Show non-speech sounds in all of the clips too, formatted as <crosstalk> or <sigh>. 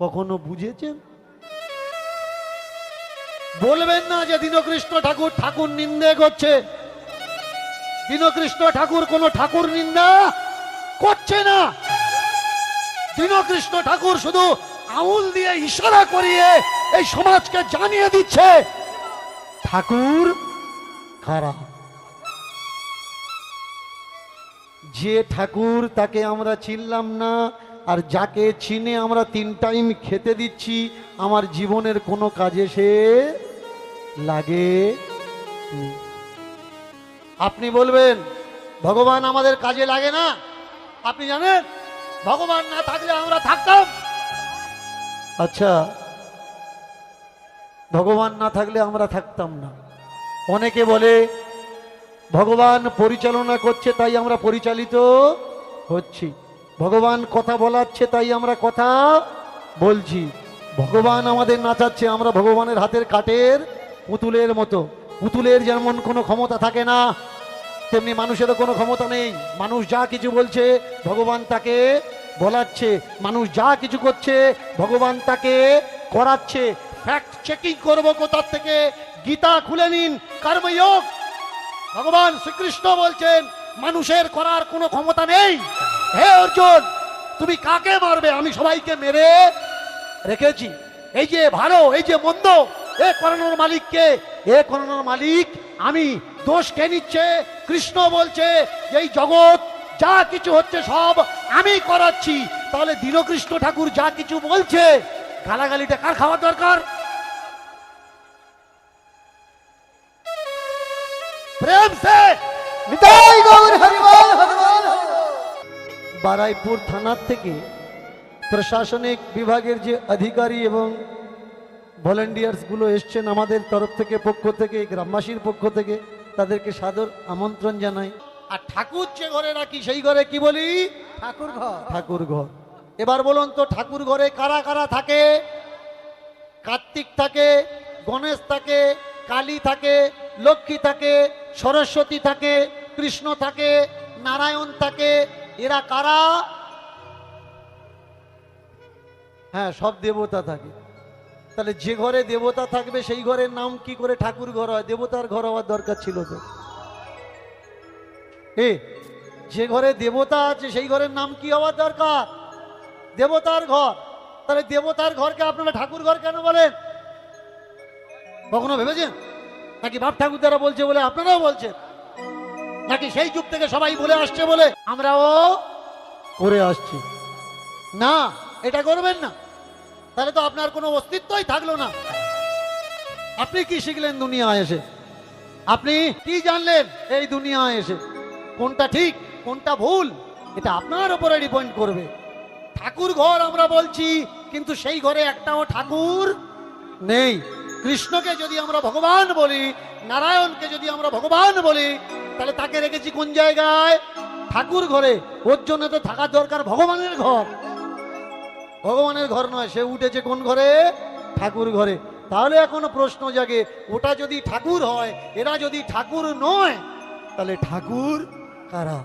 কখনো বুঝেছেন? বলবেন না যে দীনকৃষ্ণ ঠাকুর ঠাকুর নিন্দে করছে। দীনকৃষ্ণ ঠাকুর কোন ঠাকুর নিন্দা করছে না। দীনকৃষ্ণ ঠাকুর শুধু আউল দিয়ে ইশারা করিয়ে এই সমাজকে জানিয়ে দিচ্ছে, ঠাকুর খারাপ। যে ঠাকুর তাকে আমরা চিনলাম না আর যাকে চিনে আমরা তিন টাইম খেতে দিচ্ছি, আমার জীবনের কোনো কাজে সে লাগে আপনি বলবেন, ভগবান আমাদের কাজে লাগে না? আপনি জানেন, ভগবান না থাকলে আমরা থাকতাম। আচ্ছা ভগবান না থাকলে আমরা থাকতাম না। অনেকে বলে, ভগবান পরিচালনা করছে, তাই আমরা পরিচালিত হচ্ছি। ভগবান কথা বলাচ্ছে, তাই আমরা কথা বলছি। ভগবান আমাদের নাচাচ্ছে, আমরা ভগবানের হাতের কাঠের পুতুলের মতো। পুতুলের যেমন কোনো ক্ষমতা থাকে না, তেমনি মানুষেরও কোনো ক্ষমতা নেই। মানুষ যা কিছু বলছে, ভগবান তাকে বলাচ্ছে। মানুষ যা কিছু করছে, ভগবান তাকে করাচ্ছে। ফ্যাক্ট চেকিং করব কোথার থেকে? গীতা খুলে নিন, কর্মযোগ। ভগবান শ্রীকৃষ্ণ বলছেন, মানুষের করার কোনো ক্ষমতা নেই। হে অর্জুন, তুমি কাকে মারবে? আমি সবাইকে মেরে রেখেছি। এই যে ভালো, এই যে মন্দ, এ করানোর মালিককে, এ করানোর মালিক, আমি দোষ কে নিচ্ছে? কৃষ্ণ বলছে, এই জগৎ, যা কিছু হচ্ছে সব আমি করাচ্ছি। তাহলে দীনকৃষ্ণ ঠাকুর যা কিছু বলছে, গালাগালিটা কার খাওয়ার দরকার? প্রেম সে। নিতাই গৌর হরিবল বারাইপুর থানার থেকে প্রশাসনিক বিভাগের যে অধিকারী এবং ভলেন্টিয়ার্সগুলো এসছেন আমাদের তরফ থেকে পক্ষ থেকে গ্রামবাসীর পক্ষ থেকে তাদেরকে সাদর আমন্ত্রণ জানাই। আর ঠাকুর যে ঘরে রাখি সেই ঘরে কি বলি? ঠাকুর ঘর। ঠাকুর ঘর। এবার বলুন তো ঠাকুর ঘরে কারা কারা থাকে? কার্তিক থাকে গণেশ থাকে কালী থাকে লক্ষ্মী থাকে সরস্বতী থাকে কৃষ্ণ থাকে নারায়ণ থাকে এরা কারা? হ্যাঁ সব দেবতা থাকে। তাহলে যে ঘরে দেবতা থাকবে, সেই ঘরের নাম কি করে ঠাকুর ঘর হয়? দেবতার ঘর হওয়ার দরকার ছিল তো। এ, যে ঘরে দেবতা আছে, সেই ঘরের নাম কি হওয়ার দরকার? দেবতার ঘর। তাহলে দেবতার ঘরকে আপনারা ঠাকুর ঘর কেন বলেন? কখনো ভেবেছেন? নাকি বাপ ঠাকুর দ্বারা বলছে বলে আপনারাও বলছেন? নাকি সেই যুগ থেকে সবাই বলে আসছে বলে আমরাও করে আসছি। না এটা করবেন না। তাহলে তো আপনার কোনো অস্তিত্বই থাকল না। আপনি কি শিখলেন দুনিয়ায় এসে? আপনি কি জানলেন এই দুনিয়ায় এসে? কোনটা ঠিক কোনটা ভুল এটা আপনার উপরে ডিপেন্ড করবে। ঠাকুর ঘর আমরা বলছি কিন্তু সেই ঘরে একটাও ঠাকুর নেই। কৃষ্ণকে যদি আমরা ভগবান বলি নারায়ণকে যদি আমরা ভগবান বলি তাহলে তাকে রেখেছি কোন জায়গায়? ঠাকুর ঘরে। ওর জন্য তো থাকার দরকার ভগবানের ঘর। ভগবানের ঘর নয় সে উঠেছে কোন ঘরে? ঠাকুর ঘরে। তাহলে এখনও প্রশ্ন জাগে ওটা যদি ঠাকুর হয় এরা যদি ঠাকুর নয় তাহলে ঠাকুর কারা?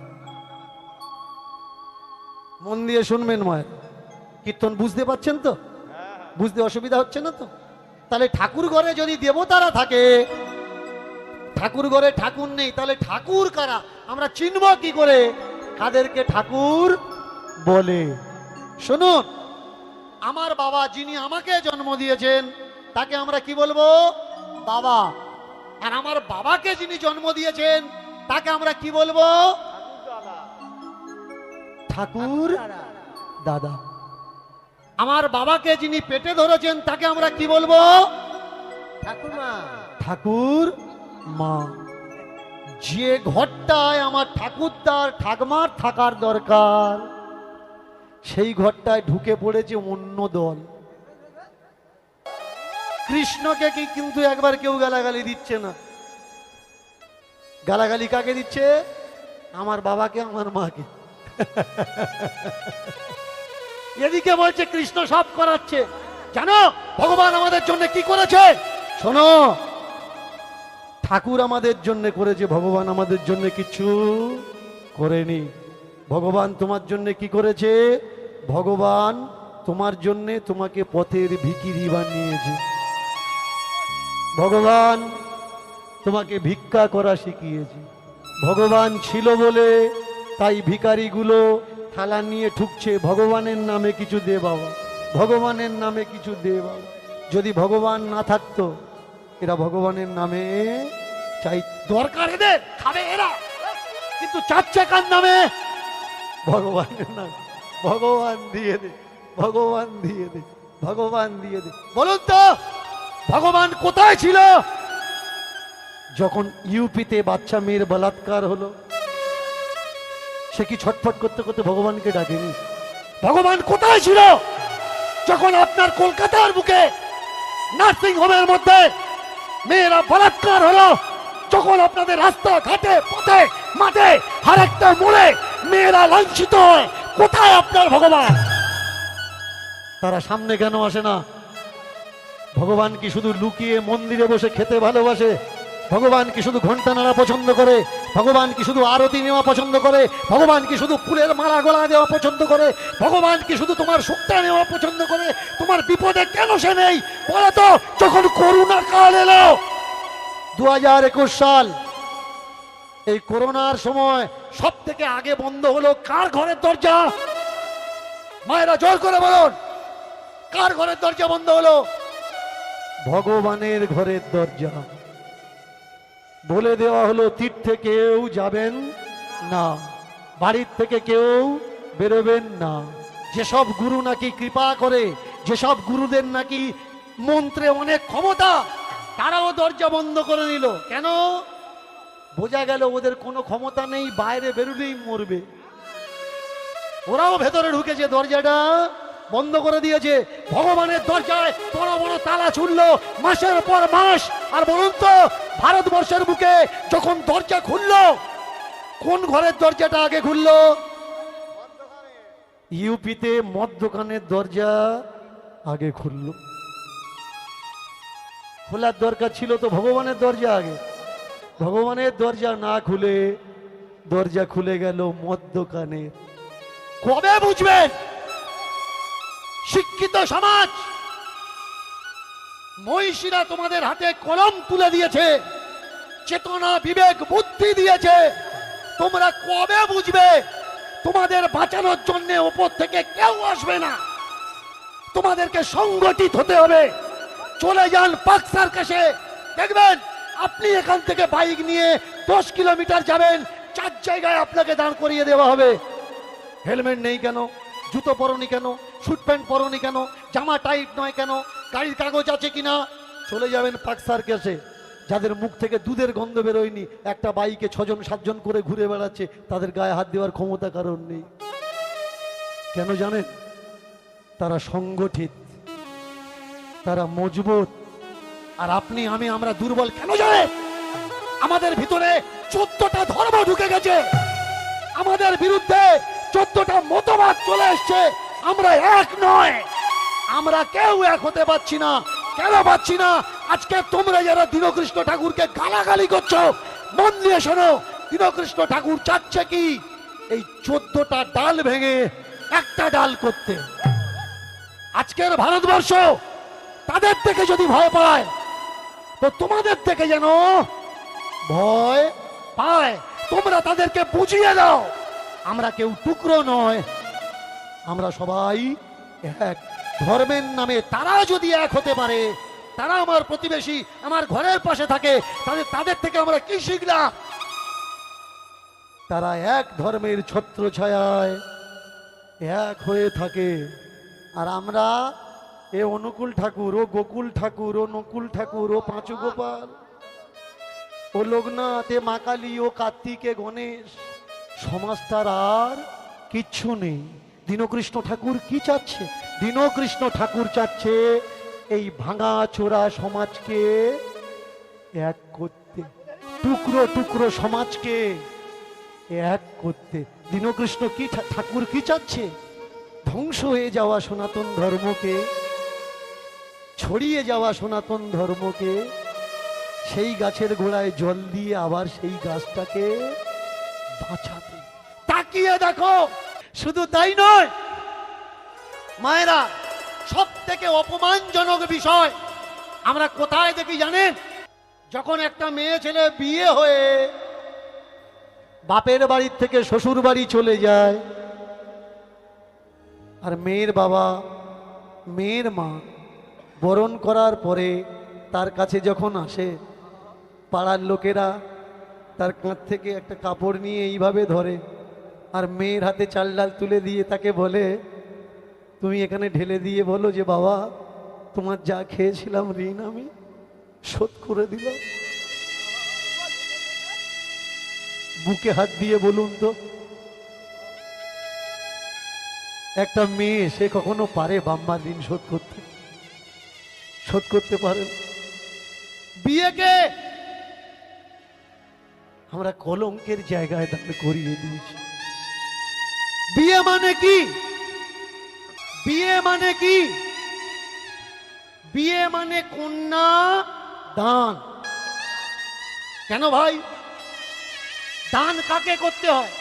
মন দিয়ে শুনবেন মায়ের। কীর্তন বুঝতে পারছেন তো? বুঝতে অসুবিধা হচ্ছে না তো? তাহলে ঠাকুর ঘরে যদি দেবতারা থাকে ঠাকুর ঘরে ঠাকুর নেই তাহলে ঠাকুর কারা? আমরা চিনব কি করে? কাদেরকে ঠাকুর বলে? শুনুন আমার বাবা যিনি আমাকে জন্ম দিয়েছেন তাকে আমরা কি বলব? বাবা। আর আমার বাবাকে যিনি জন্ম দিয়েছেন তাকে আমরা কি বলব? ঠাকুর দাদা। আমার বাবাকে যিনি পেটে ধরেছেন তাকে আমরা কি বলব? ঠাকুরমা। ঠাকুর মা, যে ঘরটায় আমার ঠাকুরদার ঠাকমার থাকার দরকার, সেই ঘরটায় ঢুকে পড়েছে অন্য দল। কৃষ্ণকে কি কিন্তু একবার কেউ গালাগালি দিচ্ছে না? গালাগালি কাকে দিচ্ছে? আমার বাবাকে, আমার মাকে। <laughs> এদিকে বলছে, কৃষ্ণ সব করাচ্ছে। জানো, ভগবান আমাদের জন্য কি করেছে? শোনো ঠাকুর আমাদের জন্য করেছে, ভগবান আমাদের জন্য কিছু করেনি। ভগবান তোমার জন্য কি করেছে? ভগবান তোমার জন্যে তোমাকে পথের ভিকিরি বানিয়েছে। ভগবান তোমাকে ভিক্ষা করা শিখিয়েছে। ভগবান ছিল বলে তাই ভিখারিগুলো থালা নিয়ে ঠুকছে, ভগবানের নামে কিছু দে বাবা ভগবানের নামে কিছু দে বাবা যদি ভগবান না থাকতো এরা ভগবানের নামে চাই দরকার এদের। খাবে এরা। কিন্তু চাচ্ছে কার নামে? ভগবানের নাম। ভগবান দিয়ে দে, ভগবান দিয়ে দে, ভগবান দিয়ে দে। বলুন তো, ভগবান কোথায় ছিল? যখন ইউপিতে বাচ্চা মেয়ের বলাৎকার হলো, সে কি ছটফট করতে করতে ভগবানকে ডাকেনি? ভগবান কোথায় ছিল? যখন আপনার কলকাতার বুকে নার্সিং হোমের মধ্যে মেয়েরা বলাৎকার হলো, যখন আপনাদের রাস্তা, ঘাটে, পথে, মাঠে আর একটা মোড়ে মেয়েরা লাঞ্ছিত হয়, কোথায় আপনার ভগবান? তারা সামনে কেন আসে না? ভগবান কি শুধু লুকিয়ে মন্দিরে বসে খেতে ভালোবাসে? ভগবান কি শুধু ঘণ্টা নাড়া পছন্দ করে? ভগবান কি শুধু আরতি নেওয়া পছন্দ করে? ভগবান কি শুধু ফুলের মালা গলা দেওয়া পছন্দ করে? ভগবান কি শুধু তোমার সুখটা নেওয়া পছন্দ করে? তোমার বিপদে কেন সে নেই? বলো তো, যখন করোনা কাল এলো দু হাজার একুশ সাল, এই করোনার সময় সব থেকে আগে বন্ধ হলো কার ঘরের দরজা? মায়েরা জোর করে বলুন, কার ঘরের দরজা বন্ধ হলো? ভগবানের ঘরের দরজা। বলে দেওয়া হলো, তীর্থে কেউ যাবেন না, বাড়ির থেকে কেউ বেরোবেন না। যেসব গুরু নাকি কৃপা করে, যেসব গুরুদের নাকি মন্ত্রে অনেক ক্ষমতা, তারাও দরজা বন্ধ করে নিল। কেন? বোঝা গেল ওদের কোনো ক্ষমতা নেই, বাইরে বেরোলেই মরবে। ওরাও ভেতরে ঢুকেছে দরজাটা। বন্ধ করে দিয়েছে। ভগবানের দরজায় বড় বড় তালা ছুড়ল। মাসের পর মাস, আর বলুন তো, ভারতবর্ষের বুকে যখন দরজা খুলল, কোন ঘরের দরজাটা আগে খুলল? ইউপিতে মদ দোকানের দরজা আগে খুলল। খোলার দরকার ছিল তো ভগবানের দরজা আগে। ভগবানের দরজা না খুলে, দরজা খুলে গেল মদ দোকানের কবে বুঝবেন? শিক্ষিত সমাজ। মহিষীরা তোমাদের হাতে কলম তুলে দিয়েছে। চেতনা, বিবেক, বুদ্ধি দিয়েছে। তোমরা কবে বুঝবে? তোমাদের বাঁচানোর জন্য ওপর থেকে কেউ আসবে না। তোমাদেরকে সংগঠিত হতে হবে। চলে যান পাক সার্কাসে। দেখবেন, আপনি এখান থেকে বাইক নিয়ে দশ কিলোমিটার যাবেন। চার জায়গায় আপনাকে দাঁড় করিয়ে দেওয়া হবে। হেলমেট নেই কেন? জুতো পরনি কেন? স্যুট প্যান্ট পরনি কেন? জামা টাইট নয় কেন? গাড়ির কাগজ আছে কিনা? চলে যাবেন পাক সার্কাসে যাদের মুখ থেকে দুধের গন্ধ বেরোয়নি, একটা বাইকে ছজন, সাতজন করে ঘুরে বেড়াচ্ছে, তাদের গায়ে হাত দেওয়ার ক্ষমতা কারণ নেই। কেন জানেন? তারা সংগঠিত, তারা মজবুত। আর আপনি, আমি, আমরা দুর্বল কেন জানেন আমাদের ভিতরে চোদ্দটা ধর্ম ঢুকে গেছে। আমাদের বিরুদ্ধে চোদ্দটা মতবাদ চলে এসছে। আমরা এক নয়। আমরা কেউ এক হতে পারছি না। কেন পাচ্ছি না? আজকে তোমরা যারা দীনকৃষ্ণ ঠাকুরকে গালাগালি করছ, মন দিয়ে শোনো, দীনকৃষ্ণ ঠাকুর চাচ্ছে কি? এই চোদ্দটা ডাল ভেঙে একটা ডাল করতে। আজকের ভারতবর্ষ তাদের থেকে যদি ভয় পায়, তো তোমাদের থেকে যেন ভয় পায়। তোমরা তাদেরকে বুঝিয়ে দাও। আমরা কেউ টুকরো নয়। আমরা সবাই এক। ধর্মের নামে তারা যদি এক হতে পারে, তারা আমার প্রতিবেশী, আমার ঘরের পাশে থাকে, তাদের তাদের থেকে আমরা কি শিখলাম? তারা এক ধর্মের ছত্র ছায়ায় এক হয়ে থাকে। আর আমরা এ অনুকূল ঠাকুর, ও গোকুল ঠাকুর, ও নকুল ঠাকুর, ও পাঁচু গোপাল, ও লোকনাথ, এ মা কালী, ও কার্তিক, এ গণেশ সমাজটার আর কিচ্ছু নেই। দীনকৃষ্ণ ঠাকুর কি চাচ্ছে? দীনকৃষ্ণ ঠাকুর চাচ্ছে এই ভাঙা চোরা সমাজকে এক করতে, টুকরো টুকরো সমাজকে এক করতে। দীনকৃষ্ণ কি ঠাকুর কি চাচ্ছে? ধ্বংস হয়ে যাওয়া সনাতন ধর্মকে, ছড়িয়ে যাওয়া সনাতন ধর্মকে, সেই গাছের গোড়ায় জল দিয়ে আবার সেই গাছটাকে বাঁচাতে। তাকিয়ে দেখো, শুধু তাই নয়, মায়েরা সব থেকে অপমানজনক বিষয়, আমরা কোথায় দেখি জানেন? যখন একটা মেয়ে ছেলে বিয়ে হয়ে বাপের বাড়ির থেকে শ্বশুর বাড়ি চলে যায়, আর মেয়ের বাবা, মেয়ের মা বরণ করার পরে তার কাছে যখন আসে, পাড়ার লোকেরা তার কাঁধ থেকে একটা কাপড় নিয়ে এইভাবে ধরে আর মেয়ের হাতে চাল ডাল তুলে দিয়ে তাকে বলে, তুমি এখানে ঢেলে দিয়ে বলো যে বাবা, তোমার যা খেয়েছিলাম ঋণ আমি শোধ করে দিলাম বুকে হাত দিয়ে বলুন তো, একটা মেয়ে সে কখনো পারে বাম্মার ঋণ শোধ করতে শোধ করতে পারে। বিয়েকে আমরা কলঙ্কের জায়গায় দাঁড় করিয়ে দিয়েছি। বিয়ে মানে কি? বিয়ে মানে কি? বিয়ে মানে কন্যা দান। কেন ভাই? দান কাকে করতে হয়?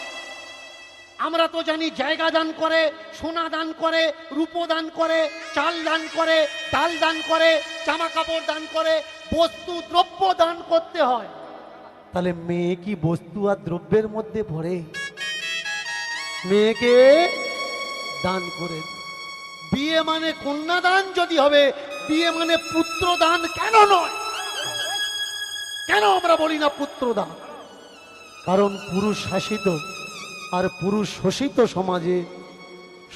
আমরা তো জানি জায়গা দান করে, সোনা দান করে, রূপো দান করে, চাল দান করে, ডাল দান করে, জামা কাপড় দান করে, বস্তু দ্রব্য দান করতে হয়। তাহলে মেয়ে কি বস্তু আর দ্রব্যের মধ্যে পড়ে মেয়েকে দান করে বিয়ে মানে কন্যাদান যদি হবে, বিয়ে মানে পুত্রদান কেন নয়? কেন আমরা বলি না পুত্রদান? কারণ পুরুষ শাসিত আর পুরুষ শোষিত সমাজে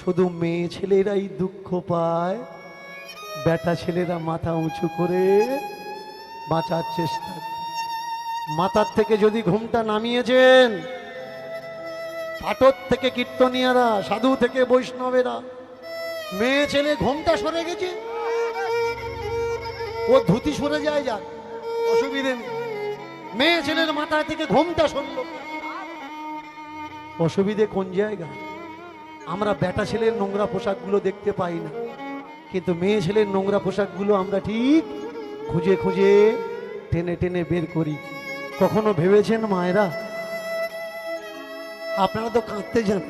শুধু মেয়ে ছেলেরাই দুঃখ পায়, বেটা ছেলেরা মাথা উঁচু করে বাঁচার চেষ্টা করে। মাথার থেকে যদি ঘুমটা নামিয়েছেন পাটর থেকে কীর্তনিয়ারা, সাধু থেকে বৈষ্ণবেরা, মেয়ে ছেলে ঘুমটা সরে গেছে। ও ধুতি সরে যায় যাক, অসুবিধে নেই। মেয়ে ছেলের মাথা থেকে ঘুমটা সরল। অসুবিধে কোন জায়গা? আমরা বেটা ছেলের নোংরা পোশাকগুলো দেখতে পাই না। কিন্তু মেয়ে ছেলের নোংরা পোশাকগুলো আমরা ঠিক খুঁজে খুঁজে টেনে টেনে বের করি। কখনো ভেবেছেন মায়েরা? আপনারা তো কাঁদতে যান।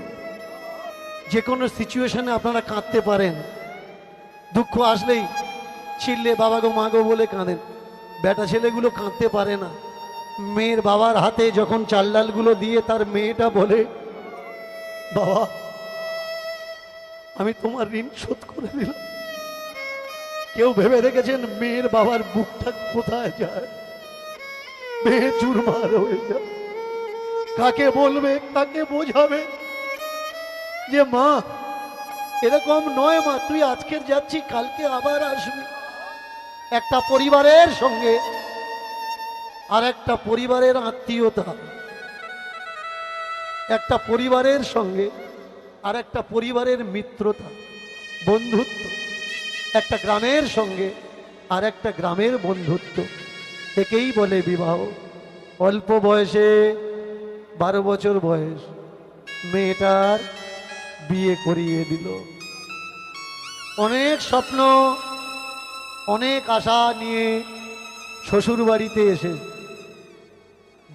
যে কোনো সিচুয়েশনে আপনারা কাঁদতে পারেন। দুঃখ আসলেই ছিললে বাবা গো, মা গো বলে কাঁদেন। বেটা ছেলেগুলো কাঁদতে পারে না। মেয়ের বাবার হাতে যখন চাল ডালগুলো দিয়ে তার মেয়েটা বলে, বাবা, আমি তোমার ঋণ শোধ করে দিলাম। কেউ ভেবে রেখেছেন মেয়ের বাবার বুকটা কোথায় যায়? মেয়ে চুরমার হয়ে যায় কাকে বলবে, কাকে বোঝাবে? যে মা, এরকম নয় মা, তুই আজকের যাচ্ছি, কালকে আবার আসবি। একটা পরিবারের সঙ্গে আর একটা পরিবারের আত্মীয়তা। একটা পরিবারের সঙ্গে আর একটা পরিবারের মিত্রতা, বন্ধুত্ব। একটা গ্রামের সঙ্গে আর একটা গ্রামের বন্ধুত্ব। একেই বলে বিবাহ। অল্প বয়সে বারো বছর বয়স। মেয়েটার বিয়ে করিয়ে দিল। অনেক স্বপ্ন, অনেক আশা নিয়ে শ্বশুর বাড়িতে এসে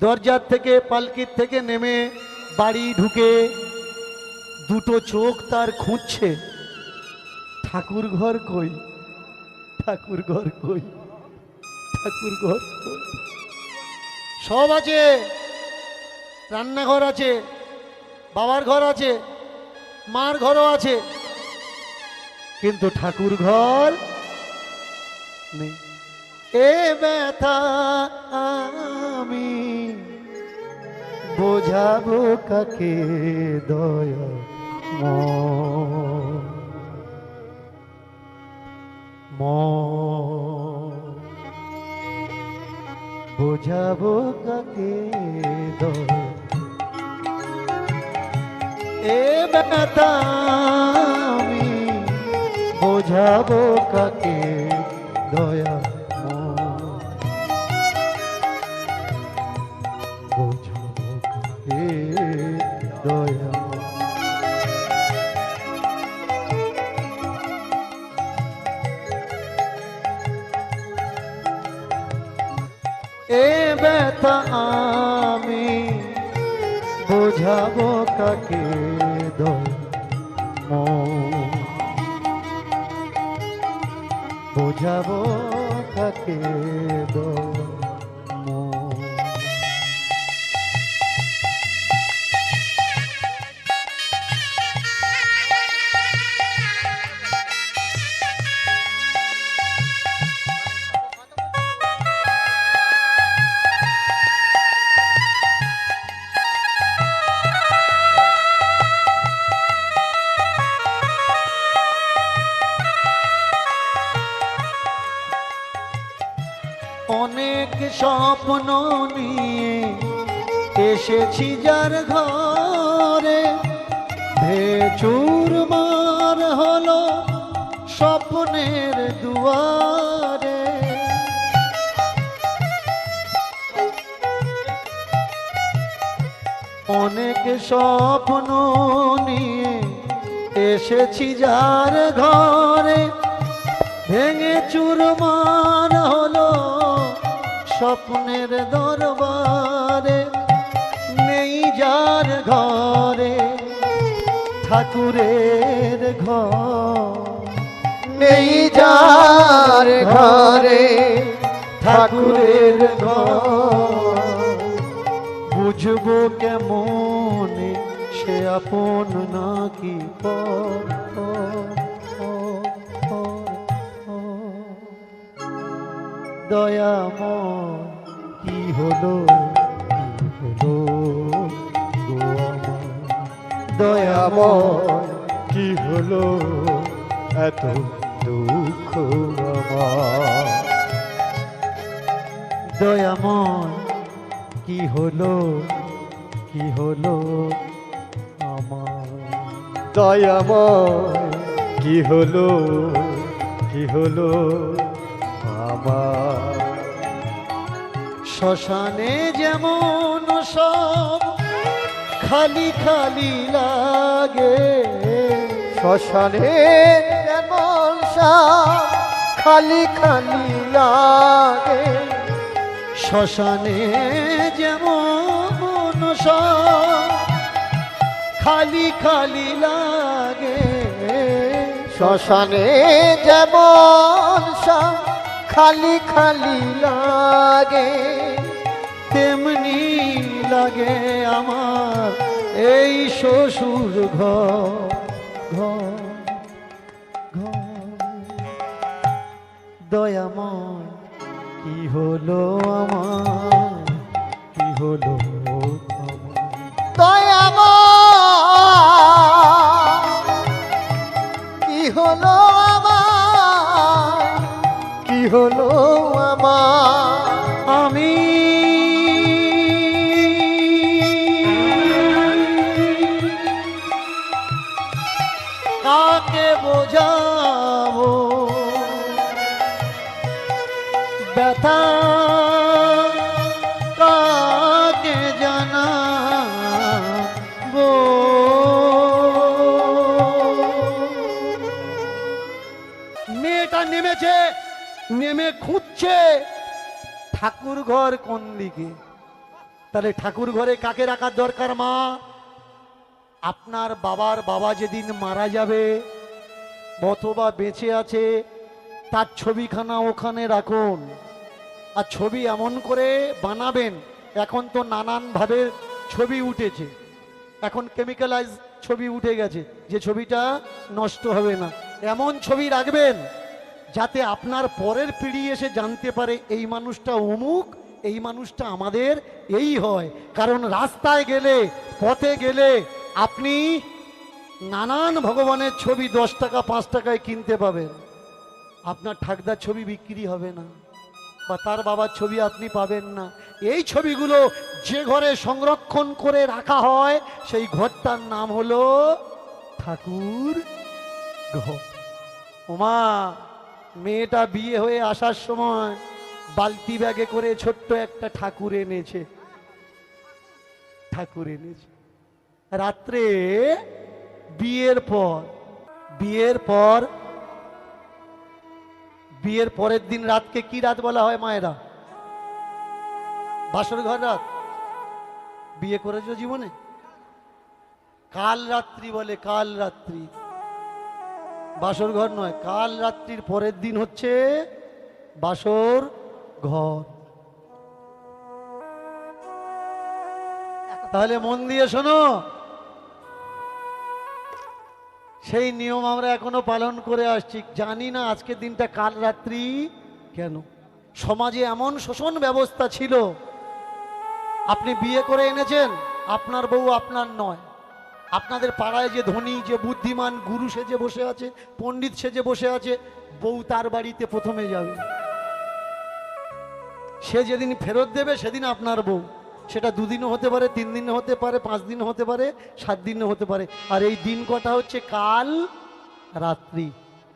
দরজার থেকে পালকির থেকে নেমে বাড়ি ঢুকে দুটো চোখ তার খুঁজছে। ঠাকুর ঘর কই? ঠাকুর ঘর কই? ঠাকুর ঘর সব আছে। রান্নাঘর আছে। বাবার ঘর আছে। মার ঘরও আছে। কিন্তু ঠাকুর ঘর নেই। এ ব্যথা আমি বোঝাবো কাকে দয়া মন। বোঝাবো কাকে দয়া এ বোঝাবো কাকে দয়া? বুঝাব কাকে বুঝাব কাকে দোষ অনেক স্বপ্ন নিয়ে এসেছি যার ঘরে। ভেঙে চুরমার হলো স্বপ্নের দরবারে। নেই যার ঘরে ঠাকুরের ঘর। নেই যার ঘরে ঠাকুরের ঘর। বুঝব কেমনে সে আপন নাকি পর। কি হলো হলো দয়াময় কি হলো, এত দুঃখ আমার দয়াময় কি হলো? কি হলো? আমার দয়াময় কি হলো? কি হলো? আমার শ্মশানে যেমন সব খালি খালি লাগে, শ্মশানে যেমন সব খালি খালি লাগে। শ্মশানে যেমন খালি খালি লাগে, শ্মশানে যেমন খালি খালি লাগে, তেমনি লাগে আমার এই শ্বশুর ঘর ঘর। হলো আমার নেমে খুঁজছে ঠাকুর ঘর কোন দিকে? তাহলে ঠাকুর ঘরে কাকে রাখার দরকার, মা? আপনার বাবার বাবা যেদিন মারা যাবে, অথবা বেঁচে আছে, তার ছবিখানা ওখানে রাখুন। আর ছবি এমন করে বানাবেন, এখন তো নানানভাবে ছবি উঠেছে। এখন কেমিক্যালাইজ ছবি উঠে গেছে, যে ছবিটা নষ্ট হবে না। এমন ছবি রাখবেন যাতে আপনার পরের পিঢ়ি এসে জানতে পারে এই মানুষটা অমুক, এই মানুষটা আমাদের, এই হয়। কারণ রাস্তায় গেলে, পথে গেলে আপনি নানান ভগবানের ছবি দশ টাকা, পাঁচ টাকায় কিনতে পাবেন। আপনার ঠাকদার ছবি বিক্রি হবে না বা তার বাবার ছবি আপনি পাবেন না। এই ছবিগুলো যে ঘরে সংরক্ষণ করে রাখা হয়, সেই ঘরটার নাম হলো ঠাকুর ঘর ওমা মেয়েটা বিয়ে হয়ে আসার সময় বালতি ব্যাগে করে ছোট্ট একটা ঠাকুর এনেছে। ঠাকুর এনেছে। রাত্রে বিয়ের পর বিয়ের পর, বিয়ের পরের দিন রাতকে কি রাত বলা হয় মায়েরা? বাসর ঘর রাত। বিয়ে করেছ জীবনে? কাল রাত্রি বলে, কাল রাত্রি। বাসর ঘর নয়, কাল রাত্রির পরের দিন হচ্ছে বাসর ঘর। তাহলে মন দিয়ে শোনো, সেই নিয়ম আমরা এখনও পালন করে আসছি। জানি না আজকের দিনটা কাল রাত্রি কেন। সমাজে এমন শোষণ ব্যবস্থা ছিল, আপনি বিয়ে করে এনেছেন, আপনার বউ আপনার নয়। আপনাদের পাড়ায় যে ধনী, যে বুদ্ধিমান গুরু সেজে বসে আছে, পণ্ডিত সেজে বসে আছে, বউ তার বাড়িতে প্রথমে যাবে। সে যেদিন ফেরত দেবে, সেদিন আপনার বউ। সেটা দুদিনও হতে পারে তিন দিন হতে পারে পাঁচ দিন হতে পারে সাত দিনও হতে পারে। আর এই দিন কটা হচ্ছে? কাল রাত্রি।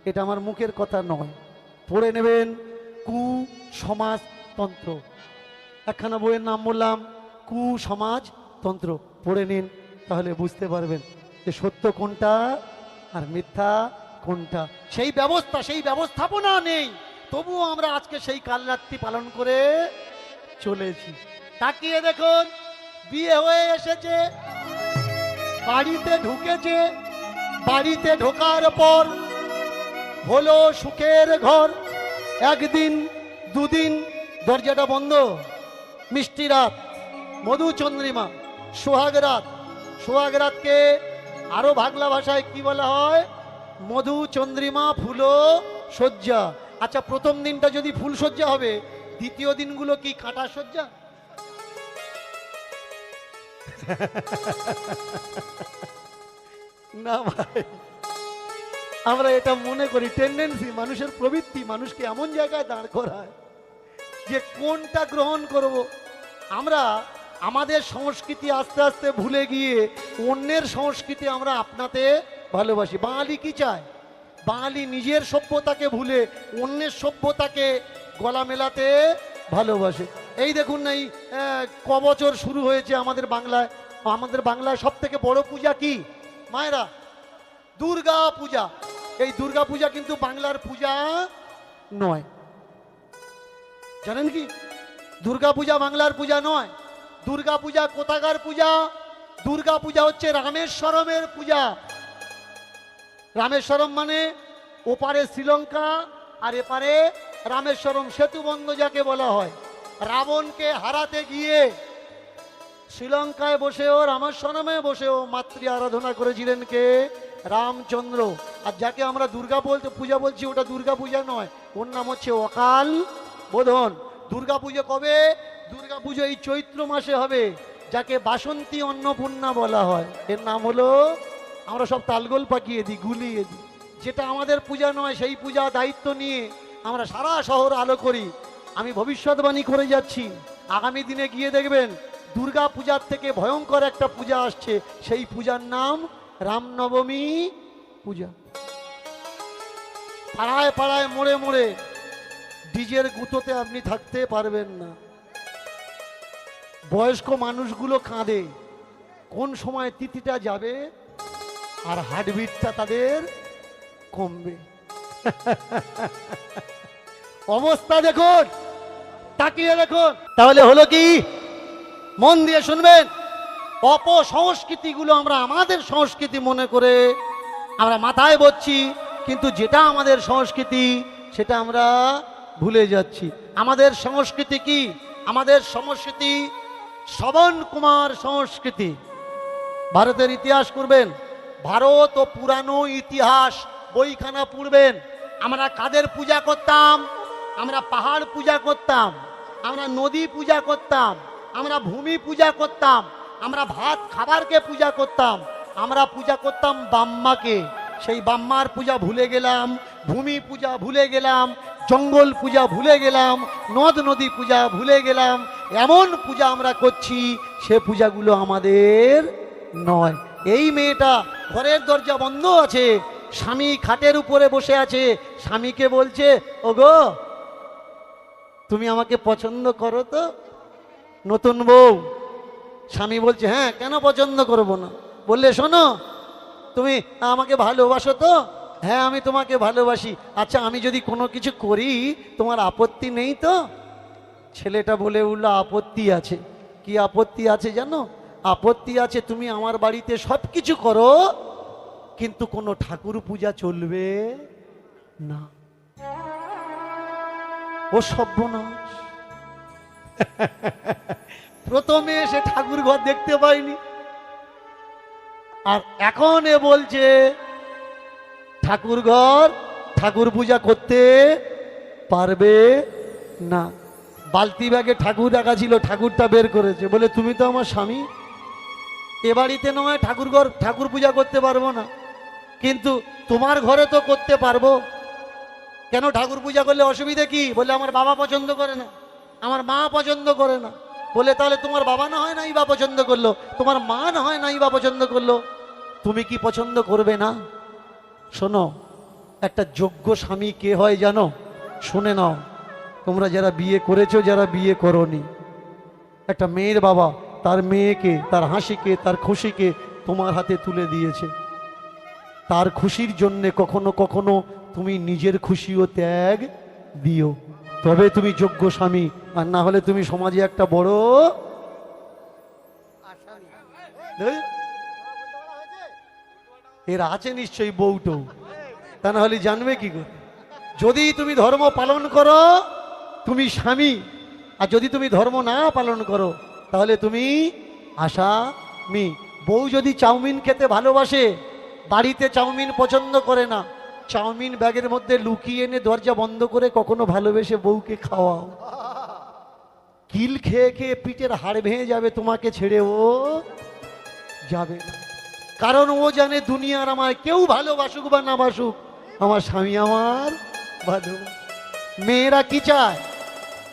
এটা আমার মুখের কথা নয়। পড়ে নেবেন কু সমাজতন্ত্র একখানা বইয়ের নাম বললাম, কু সমাজতন্ত্র পড়ে নিন। তাহলে বুঝতে পারবেন যে সত্য কোনটা আর মিথ্যা কোনটা। সেই ব্যবস্থা, সেই ব্যবস্থাপনা নেই। তবুও আমরা আজকে সেই কালরাত্রি পালন করে চলেছি। তাকিয়ে দেখুন, বিয়ে হয়ে এসেছে, বাড়িতে ঢুকেছে, বাড়িতে ঢোকার পর হলো সুখের ঘর। একদিন, দুদিন, দরজাটা বন্ধ। মিষ্টি রাত, মধুচন্দ্রিমা সোহাগ রাত সোহাগ রাতকে আরও বাংলা ভাষায় কি বলা হয়? মধু, চন্দ্রিমা ফুলো সজ্জা আচ্ছা প্রথম দিনটা যদি ফুল সজ্জা হবে, দ্বিতীয় দিনগুলো কি কাঁটা শয্যা? না ভাই, আমরা এটা মনে করি টেন্ডেন্সি মানুষের প্রবৃত্তি, মানুষকে এমন জায়গায় দাঁড় করায় যে কোনটা গ্রহণ করব। আমরা আমাদের সংস্কৃতি আস্তে আস্তে ভুলে গিয়ে অন্যের সংস্কৃতি আমরা আপনাতে ভালোবাসি। বাঙালি কি চায়? বাঙালি নিজের সভ্যতাকে ভুলে অন্যের সভ্যতাকে গলা মেলাতে ভালোবাসে। এই দেখুন না এই ক বছর শুরু হয়েছে আমাদের বাংলায়। আমাদের বাংলায় সব থেকে বড় পূজা কি? মায়েরা, দুর্গা পূজা। এই দুর্গা পূজা কিন্তু বাংলার পূজা নয়। জানেন কি? দুর্গা পূজা বাংলার পূজা নয়। দুর্গা পূজা, কোথাকার পূজা? দুর্গা পূজা হচ্ছে রামেশ্বরমের পূজা। রামেশ্বরম মানে ওপারে শ্রীলঙ্কা আর এপারে রামেশ্বরম সেতু বন্ধ যাকে বলা হয়। রাবণকে হারাতে গিয়ে শ্রীলঙ্কায় বসেও, রামেশ্বরমে বসেও মাতৃ আরাধনা করেছিলেন কে? রামচন্দ্র। আর যাকে আমরা দুর্গা বলতে, পূজা বলছি, ওটা দুর্গা পূজা নয়। ওর নাম হচ্ছে অকাল বোধন। দুর্গা পুজো কবে? দুর্গা পুজো এই চৈত্র মাসে হবে, যাকে বাসন্তী অন্নপূর্ণা বলা হয়। এর নাম হলো, আমরা সব তালগোল পাকিয়ে দিই, গুলিয়ে দিই। যেটা আমাদের পূজা নয়, সেই পূজা দায়িত্ব নিয়ে আমরা সারা শহর আলো করি। আমি ভবিষ্যৎবাণী করে যাচ্ছি, আগামী দিনে গিয়ে দেখবেন দুর্গা পূজার থেকে ভয়ঙ্কর একটা পূজা আসছে। সেই পূজার নাম রামনবমী পূজা। পাড়ায় পাড়ায় মোড়ে মোড়ে, ডিজের গুঁতোতে আপনি থাকতে পারবেন না। বয়স্ক মানুষগুলো কাঁদে। কোন সময় তিথিটা যাবে আর হার্টবিটটা তাদের কমবে। <laughs> অবস্থা দেখুন, তাকিয়ে দেখুন। তাহলে হলো কি? মন দিয়ে শুনবেন, অপসংস্কৃতিগুলো আমরা আমাদের সংস্কৃতি মনে করে আমরা মাথায় বচ্ছি কিন্তু যেটা আমাদের সংস্কৃতি, সেটা আমরা ভুলে যাচ্ছি। আমাদের সংস্কৃতি কি? আমাদের সংস্কৃতি শ্রবণ কুমার সংস্কৃতি। ভারতের ইতিহাস করবেন, ভারত ও পুরানো ইতিহাস বইখানা পড়বেন। আমরা কাদের পূজা করতাম? আমরা পাহাড় পূজা করতাম, আমরা নদী পূজা করতাম, আমরা ভূমি পূজা করতাম, আমরা ভাত খাবারকে পূজা করতাম, আমরা পূজা করতাম বাম্মাকে। সেই বাম্মার পূজা ভুলে গেলাম, ভূমি পূজা ভুলে গেলাম, জঙ্গল পূজা ভুলে গেলাম, নদ নদী পূজা ভুলে গেলাম এমন পূজা আমরা করছি, সে পূজাগুলো আমাদের নয়। এই মেয়েটা ঘরের দরজা বন্ধ আছে, স্বামী খাটের উপরে বসে আছে। স্বামীকে বলছে, ওগো, তুমি আমাকে পছন্দ করো তো? নতুন বউ। স্বামী বলছে হ্যাঁ কেন পছন্দ করব না? বললে, শোনো, তুমি আমাকে ভালোবাসো তো? হ্যাঁ আমি তোমাকে ভালোবাসি। আচ্ছা আমি যদি কোনো কিছু করি, তোমার আপত্তি নেই তো? ছেলেটা বলে উঠল, আপত্তি আছে। কি আপত্তি আছে জানো? আপত্তি আছে তুমি আমার বাড়িতে সব কিছু করো, কিন্তু কোনো ঠাকুর পূজা চলবে না। ও সর্বনাশ। <laughs> প্রথমে এসে ঠাকুর ঘর দেখতে পাইনি। আর এখন এ বলছে ঠাকুর ঘর ঠাকুর পূজা করতে পারবে না। বালতি ব্যাগে ঠাকুর রাখা ছিল, ঠাকুরটা বের করেছে। বলে, তুমি তো আমার স্বামী। এ বাড়িতে নয়, ঠাকুর ঘর, ঠাকুর পূজা করতে পারব না। কিন্তু তোমার ঘরে তো করতে পারব। কেন ঠাকুর পূজা করলে অসুবিধে কি? বলে, আমার বাবা পছন্দ করে না। আমার মা পছন্দ করে না। বলে, তাহলে তোমার বাবা না হয় নাই বা পছন্দ করল? তোমার মা না হয় নাই বা পছন্দ করল? তুমি কি পছন্দ করবে না? শোনো, একটা যোগ্য স্বামী কে হয় জানো? শুনে নাও। তোমরা যারা বিয়ে করেছ, যারা বিয়ে করনি, একটা মেয়ের বাবা, তার মেয়েকে, তার হাসিকে, তার খুশিকে তোমার হাতে তুলে দিয়েছে। তার খুশির জন্যে কখনো কখনো তুমি নিজের খুশিও ত্যাগ দিও। তবে তুমি যোগ্য স্বামী, আর না হলে তুমি সমাজে একটা বড় এর আছে নিশ্চয়ই বউটো তা না হলে জানবে কি করে? যদি তুমি ধর্ম পালন করো তুমি স্বামী, আর যদি তুমি ধর্ম না পালন করো, তাহলে তুমি আসামি। বউ যদি চাউমিন খেতে ভালোবাসে, বাড়িতে চাউমিন পছন্দ করে না, চাউমিন ব্যাগের মধ্যে লুকিয়ে এনে দরজা বন্ধ করে কখনো ভালোবেসে বউকে খাওয়াও। কিল খেয়ে খেয়ে পিঠের হাড় ভেঙে যাবে, তোমাকে ছেড়ে ও যাবে না। কারণ ও জানে দুনিয়ার আমায় কেউ ভালোবাসুক বা না বাসুক আমার স্বামী আমার ভালো মেয়েরা কি চায়?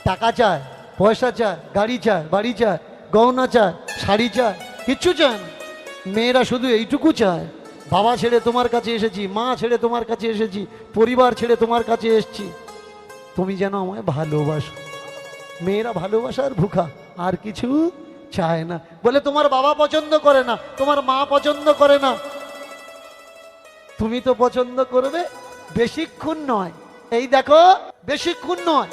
টাকা চায়, পয়সা চায়, গাড়ি চায়, বাড়ি চায়, গহনা চায়, শাড়ি চায়, কিচ্ছু চায় না। মেয়েরা শুধু এইটুকু চায়, বাবা ছেড়ে তোমার কাছে এসেছি, মা ছেড়ে তোমার কাছে এসেছি, পরিবার ছেড়ে তোমার কাছে এসেছি। তুমি যেন আমায় ভালোবাসো। মেয়েরা ভালোবাসার ভুখা, আর কিছু চায় না। বলে তোমার বাবা পছন্দ করে না, তোমার মা পছন্দ করে না। তুমি তো পছন্দ করবে, বেশিক্ষণ নয়। এই দেখো, বেশিক্ষণ নয়।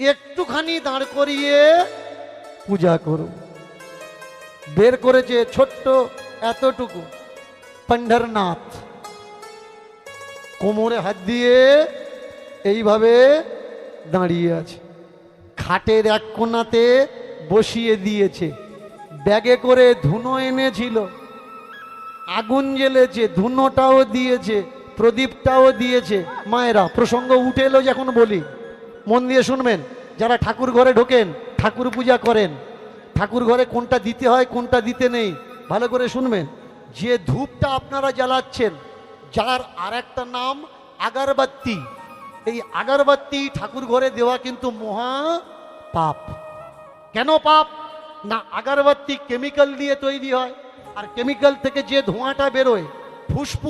একটুখানি দাঁড় করিয়ে পূজা করো বের করেছে ছোট্ট এতটুকু পণ্ডরনাথ। কোমরে হাত দিয়ে এইভাবে দাঁড়িয়ে আছে। খাটের এক কোণাতে বসিয়ে দিয়েছে। ব্যাগে করে ধুনো এনেছিল। আগুন জ্বেলেছে, ধুনোটাও দিয়েছে, প্রদীপটাও দিয়েছে। মায়েরা, প্রসঙ্গ উঠে এলো যখন বলি। মন দিয়ে শুনবেন, যারা ঠাকুর ঘরে ঢোকেন, ঠাকুর পূজা করেন, ঠাকুর ঘরে কোনটা দিতে হয়, কোনটা দিতে নেই, ভালো করে শুনবেন। যে ধূপটা আপনারা জ্বালাচ্ছেন, যার আর একটা নাম আগারবাত্তি এই আগারবাত্তি ঠাকুর ঘরে দেওয়া কিন্তু মহা পাপ। কেন পাপ? না আগারবাত্তি কেমিক্যাল দিয়ে তৈরি হয়, আর কেমিক্যাল থেকে যে ধোঁয়াটা বেরোয়, ফুসফুস